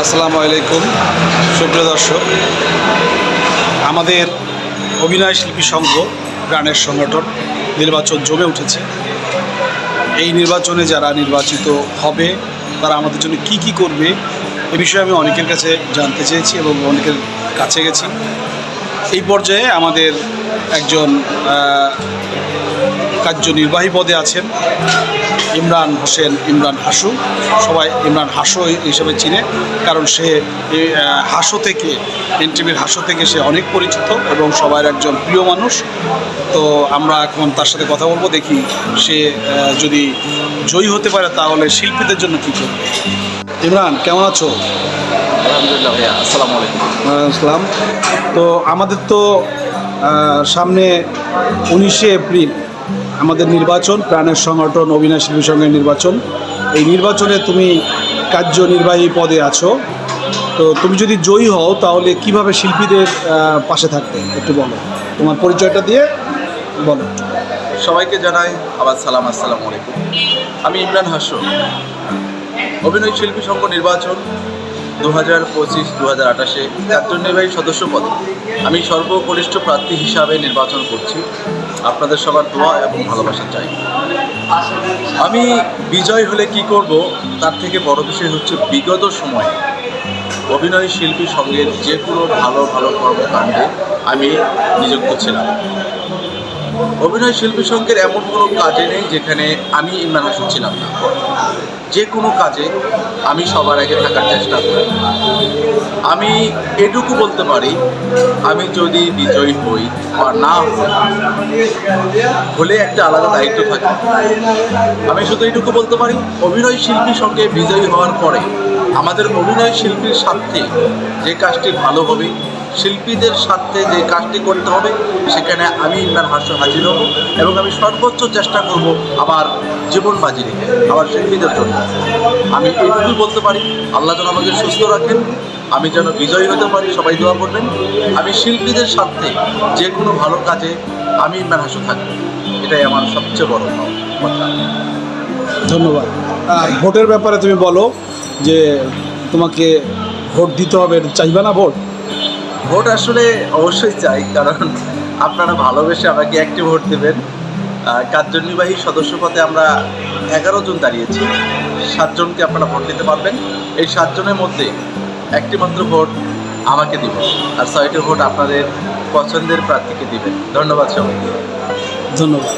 আসসালামু আলাইকুম। সুপ্রিয় দর্শক, আমাদের অভিনয় শিল্পী সংঘ প্রাণের সংগঠন, নির্বাচন জমে উঠেছে। এই নির্বাচনে যারা নির্বাচিত হবে, তারা আমাদের জন্য কি কি করবে, এ বিষয়ে আমি অনেকের কাছে জানতে চেয়েছি এবং অনেকের কাছে গেছি। এই পর্যায়ে আমাদের একজন কার্যনির্বাহী পদে আছেন ইমরান হোসেন ইমরান হাসু। সবাই ইমরান হাসু হিসেবে চিনে কারণ সে হাসো থেকে এনটিভির হাসো থেকে সে অনেক পরিচিত এবং সবার একজন প্রিয় মানুষ। তো আমরা এখন তার সাথে কথা বলব দেখি সে যদি জয়ী হতে পারে তাহলে শিল্পীদের জন্য কী করবে। ইমরান কেমন আছো? আলহামদুলিল্লাহ ভাইয়া আসসালামু আলাইকুম। আসসালাম। তো আমাদের তো সামনে উনিশে এপ্রিল আমাদের নির্বাচন, প্রাণের সংগঠন, অবিনাশ শিল্পী সংঘের নির্বাচন। এই নির্বাচনে তুমি কার্যনির্বাহী পদে আছো। তো তুমি যদি জয়ী হও, তাহলে কীভাবে শিল্পীদের পাশে থাকতে? একটু বলো। তোমার পরিচয়টা দিয়ে বলো। সবাইকে জানাই আবার সালাম, আসসালামু আলাইকুম। আমি ইমরান হাসো। অভিনয় শিল্পী সংঘ নির্বাচন দু হাজার পঁচিশ দু হাজার আঠাশে কার্যনির্বাহী সদস্য পদে আমি সর্বকনিষ্ঠ প্রার্থী হিসাবে নির্বাচন করছি। আপনাদের সবার দোয়া এবং ভালোবাসা চাই। আমি বিজয় হলে কি করব? তার থেকে বড় বিষয় হচ্ছে বিগত সময়ে অভিনয় শিল্পী সঙ্গে যে কোনো ভালো ভালো কর্মকাণ্ডে আমি নিযুক্ত ছিলাম। অভিনয় শিল্পী সঙ্গের এমন কোনো কাজে নেই যেখানে আমি ইমরান ছিলাম না। যে কোনো কাজে আমি সবার আগে থাকার চেষ্টা করি। আমি এটুকু বলতে পারি, আমি যদি বিজয়ী হই বা না হই, হলে একটা আলাদা দায়িত্ব থাকে। আমি শুধু এইটুকু বলতে পারি, অভিনয় শিল্পীর সঙ্গে বিজয়ী হওয়ার পরে আমাদের অভিনয় শিল্পীর স্বার্থে যে কাজটি ভালো হবে শিল্পীদের স্বার্থে যে কাজটি করতে হবে, সেখানে আমি ইমরান হাসন হাজির হব এবং আমি সর্বোচ্চ চেষ্টা করব আমার জীবন বাজি রেখে, আমার শিল্পীদের জন্য। আমি এইটুকুই বলতে পারি, আল্লাহ যেন আমাকে সুস্থ রাখেন, আমি যেন বিজয়ী হতে পারি, সবাই দোয়া করবেন। আমি শিল্পীদের স্বার্থে যে কোনো ভালো কাজে আমি ইমরান হাসন থাকব, এটাই আমার সবচেয়ে বড় কথা ধন্যবাদ। ভোটের ব্যাপারে তুমি বলো যে তোমাকে ভোট দিতে হবে, চাইবে না ভোট? ভোট আসলে অবশ্যই চাই, কারণ আপনারা ভালোবেসে আমাকে একটি ভোট দেবেন। কার্যনির্বাহী সদস্য পদে আমরা এগারো জন দাঁড়িয়েছি সাতজনকে আপনারা ভোট দিতে পারবেন। এই সাতজনের মধ্যে একটি মাত্র ভোট আমাকে দিবেন, আর ছয়টি ভোট আপনাদের পছন্দের প্রার্থীকে দিবেন। ধন্যবাদ সবাইকে। ধন্যবাদ।